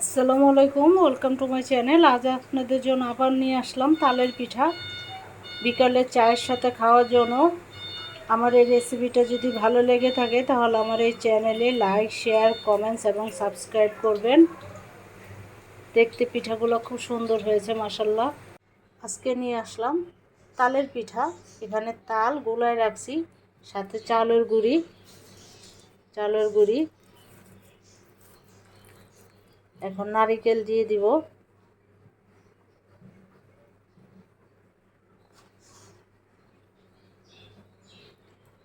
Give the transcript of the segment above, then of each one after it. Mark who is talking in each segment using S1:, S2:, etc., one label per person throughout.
S1: আসসালামু আলাইকুম, welcome to my channel. আজ আপনাদের জন্য আবার নিয়ে আসলাম তালের পিঠা। বিকালে চায়ের সাথে খাওয়ার জন্য। আমার এই রেসিপিটা যদি ভালো লেগে থাকে, তাহলে আমার এই চ্যানেলে লাইক শেয়ার কমেন্টস এবং সাবস্ক্রাইব করবেন। দেখতে পিঠাগুলো খুব সুন্দর হয়েছে মাসাল্লাহ আজকে নিয়ে আসলাম তালের পিঠা। এখানে তাল গুলায় রাখছি, সাথে চালের গুঁড়ি চালের গুঁড়ি। এখন নারিকেল দিয়ে দিব।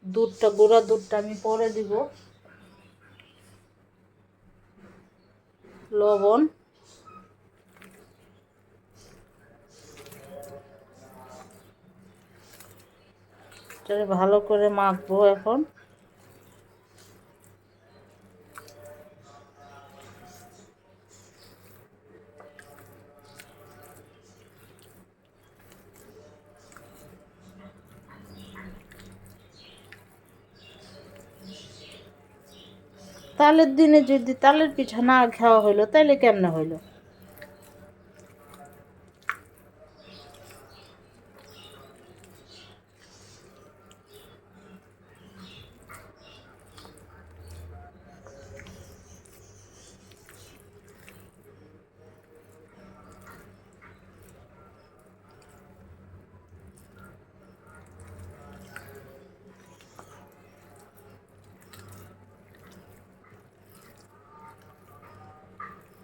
S1: দুধটা, গুঁড়া দুধটা আমি পরে দিব। লবণ। ভালো করে মাখবো এখন। তালের দিনে যদি তালের পিঠা না খাওয়া হইল তাহলে কেমনে হইল?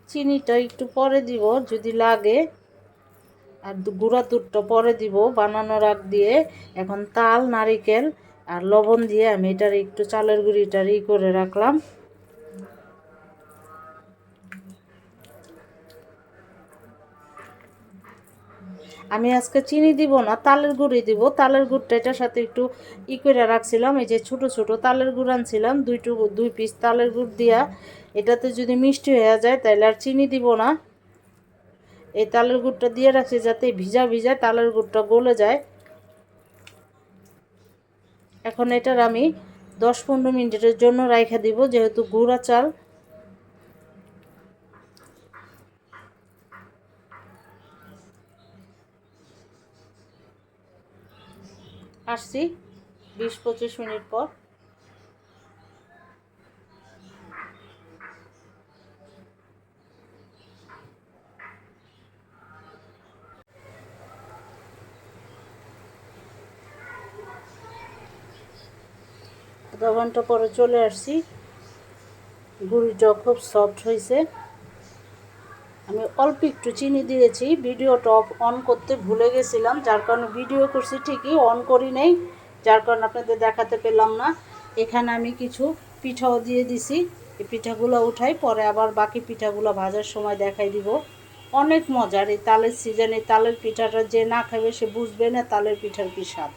S1: চিনিটা একটু পরে দিব, যদি লাগে। আর গুঁড়া দুধটা পরে দিব বানানোর আগ দিয়ে। এখন তাল, নারিকেল আর লবণ দিয়ে আমি এটার একটু চালের গুঁড়িটার ই করে রাখলাম। আমি আজকে চিনি দিব না, তালের গুঁড়ি দিব। তালের গুড়টা এটার সাথে একটু ই করে রাখছিলাম, এই যে ছোট ছোট তালের গুড় আনছিলাম দুইটু দুই পিস তালের গুড় দিয়া। এটাতে যদি মিষ্টি হয়ে যায় তাহলে আর চিনি দিব না। এই তালের গুড়টা দিয়ে রাখছি যাতে ভিজা ভিজা তালের গুড়টা গলে যায়। এখন এটার আমি দশ পনেরো মিনিটের জন্য রাইখা দিব, যেহেতু গুঁড়া চাল। আসছি বিশ পঁচিশ মিনিট পর। আধা ঘণ্টা পরে চলে আসছি। গুড়িটা খুব সফট হয়েছে আমি অল্প একটু চিনি দিয়েছি ভিডিওটা অফ অন করতে ভুলে গেছিলাম, যার কারণে ভিডিও করছি ঠিকই অন করি নেই, যার কারণে আপনাদের দেখাতে পেলাম না। এখানে আমি কিছু পিঠাও দিয়ে দিছি, এই পিঠাগুলো উঠাই, পরে আবার বাকি পিঠাগুলো ভাজার সময় দেখাই দিব। অনেক মজার, এই তালের সিজনে তালের পিঠাটা যে না খাবে সে বুঝবে না তালের পিঠার কি স্বাদ।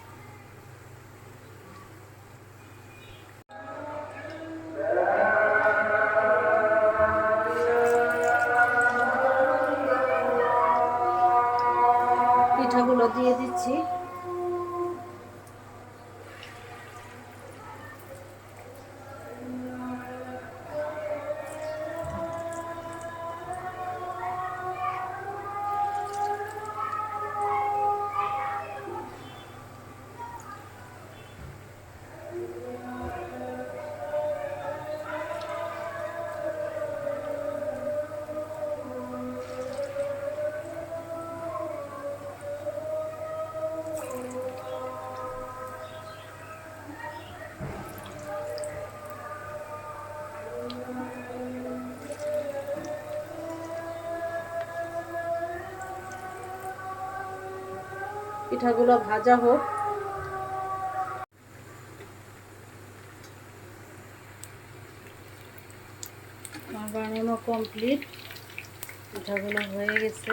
S1: পিঠাগুলো ভাজা হোক। আমার বানানো কমপ্লিট পিঠাগুলো হয়ে গেছে।